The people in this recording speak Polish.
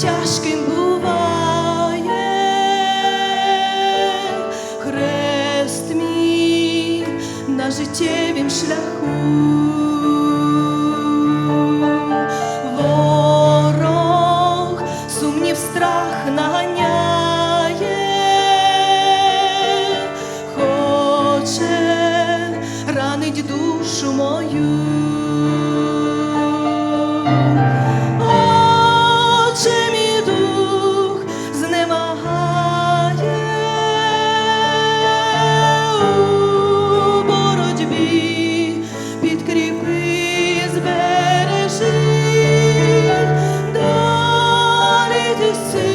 тяжким буває хрест мій на життєвім шляху. see.